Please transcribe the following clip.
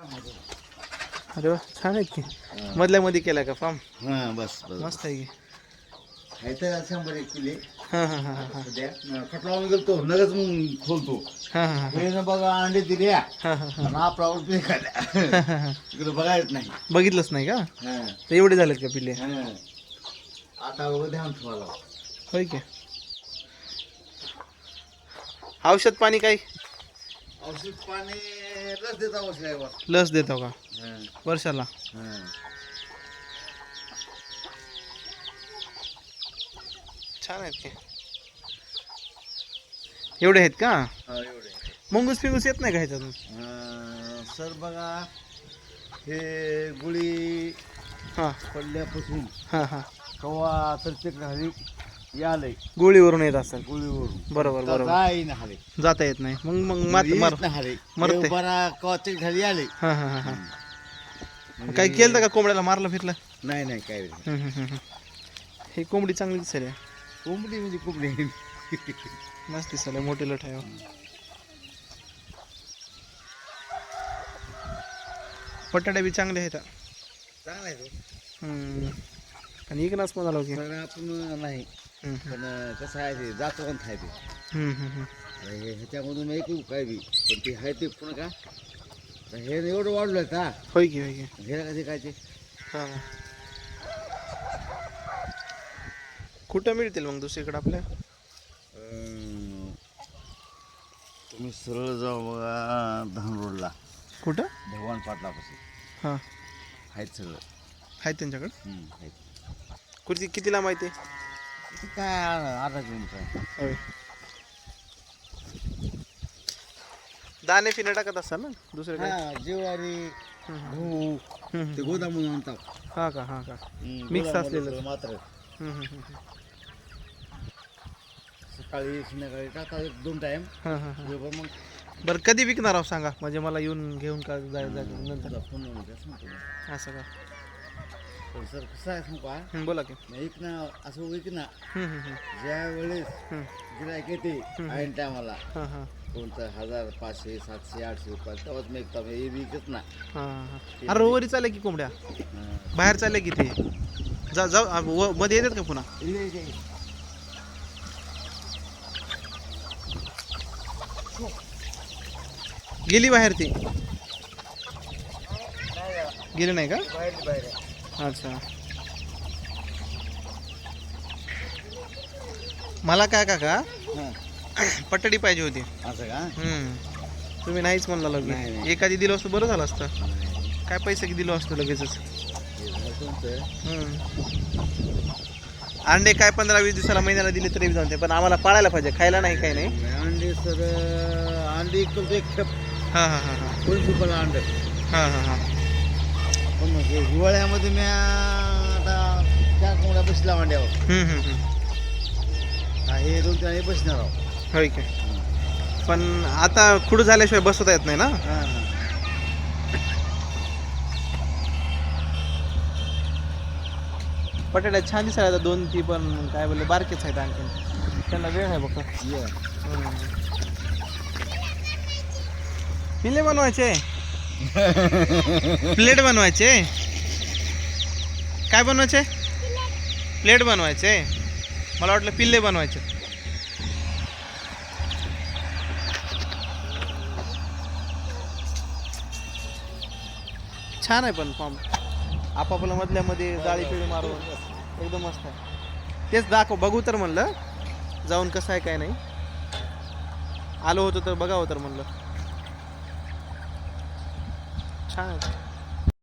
अरे वा छान आहेत की. मधल्या मध्ये केला का फार्म हा बस बस. मस्त आहे की. तर शंभर एक किले. हां हां हां हां. सध्या खटलावून गेलतो लगेच मग खोलतो. हां हां बघा अंडे दिल्या हां. हां हां आणि आपला उलटे खाल्या हां हां हां. इकडे बघायच नाही. बघितलंच नाही का? हा. तर एवढे झालेत का पिल्ले? हा. आता बघ ध्यान ठेवायला होय की. औषध पाणी काही औषध पाणी लस देत. लस देतो का? वर्षाला? छान आहेत की एवढे आहेत का? एवढे. मुंगूस फिंगूस येत नाही का ह्याच्यातून? अं, सर बघा हे गुळी हां. पडल्यापासून हां हां. कवा तर ते घरी यालंय गोळीवरून येत असेल. गुळीवरून. बरोबर बरोबर. जाई ना हरे जाता येत नाही. मग मग मात मार ना मरते. बरा ते घरी आले. हां हां हां हां. काही केलं का कोंबड्याला? मारलं फिरलं? नाही नाही काय नाही. हम्म, हम्म, हम्म. ही कोंबडी चांगली दिसेल हे. कोंबडी म्हणजे कोंबडी. मस्त दिसेल हे, मोठी लठ आहे हो. बटाटे बी चांगले आहेत. चांगला आहे तो हम्म. आणि इकनाच पण आलो की. आपण नाही. पण कसं आहे ते जातो आहे ते. ह्याच्यामधून ऐकू काय बी. पण ते आहे ते पुन्हा का? तर हे एवढं वाढलं का? होय की होय की. हे कसे काय ते हां. कुठं मिळतील मग दुसरीकडे आपल्या? तुम्ही सरळ जाऊ बघा धान रोडला. कुठं? भगवान पाटलापासून हां. आहेत सगळं. आहेत त्यांच्याकडे? आहेत कुठे किती लांब आहे? ते काय अर्धा किलोमीटर. आहे. होय. दाणे फिने टाकत असाल ना? दुसरे काय हा ज्वारी हम्म, गहू हम्म, ते गोदामून आणतात. हा का हा का? Mix गोदामाला असलेलं. सगळं मात्र. हम्म, हम्म, हम्म. सकाळी संध्याकाळी टाका एक दोन टाइम हा हा हा. मग बरं कधी विकणार आहो सांगा? म्हणजे मला येऊन घेऊन का जाय जायचं नंतर. फोन नंबर सांगतो मी. असं का? पण सर कसं आहे सांगू का? बोला की. एक ना असं एक ना हम्म, हम्म, हम्म, ज्या वेळेस हम्म. गिरायक येते ऐन टायमाला हा हा. कोणतं हजार पाचशे सातशे आठशे रुपये तेव्हाच मी एकता हे विकत ना. हा हा. अरे रोवरी चालल्या की कोंबड्या? हा. बाहेर चालल्या की ते? जा जाऊ आ, व- मध्ये येतात का पुन्हा? इकडे इकडे. गेली बाहेर ती? गेली नाही का? बाहेर बाहेर. अच्छा. मला काय काका हा. पटडी पाहिजे होती. असं का? हम्म. तुम्ही नाहीच म्हणला नाही, लगेच नाही. एखादी दिलं असतं बरं झालं असतं. काय पैसे की दिलो असतो लगेचच? हे झालं तुमचं. हम्म. अंडे काय पंधरा वीस दिवसाला महिन्याला दिले तरी जाते पण आम्हाला पाळायला पाहिजे खायला नाही काही नाही. अंडे सर अंडे खेप हां हां हां हां. दोन रुपयाला अंड. हां हां हां. पण हे हिवाळ्यामध्ये मी आता त्या कोंबड्या हम्म, हम्म, हम्म. हा, दोन तीन हे बसणार आहोत. होय की. पण आता खुड झाल्याशिवाय बसवता येत नाही ना? हा, हा. बटाट्या छान दिसायला दोन ती पण काय बोलले बारकेच आहेत आणखी त्यांना वेळ आहे बघा ये. पिल्ले बनवायचे. प्लेट बनवायचे? काय बनवायचे? प्लेट बनवायचे. मला वाटलं पिल्ले बनवायचे. छान आहे पण फॉर्म आपापल्या मधल्यामध्ये जाळी पिळी मारून एकदम मस्त आहे. तेच दाखव बघू तर म्हणलं. जाऊन कसं आहे काय नाही. आलो होतो तर बघावं तर म्हणलं. छान आहे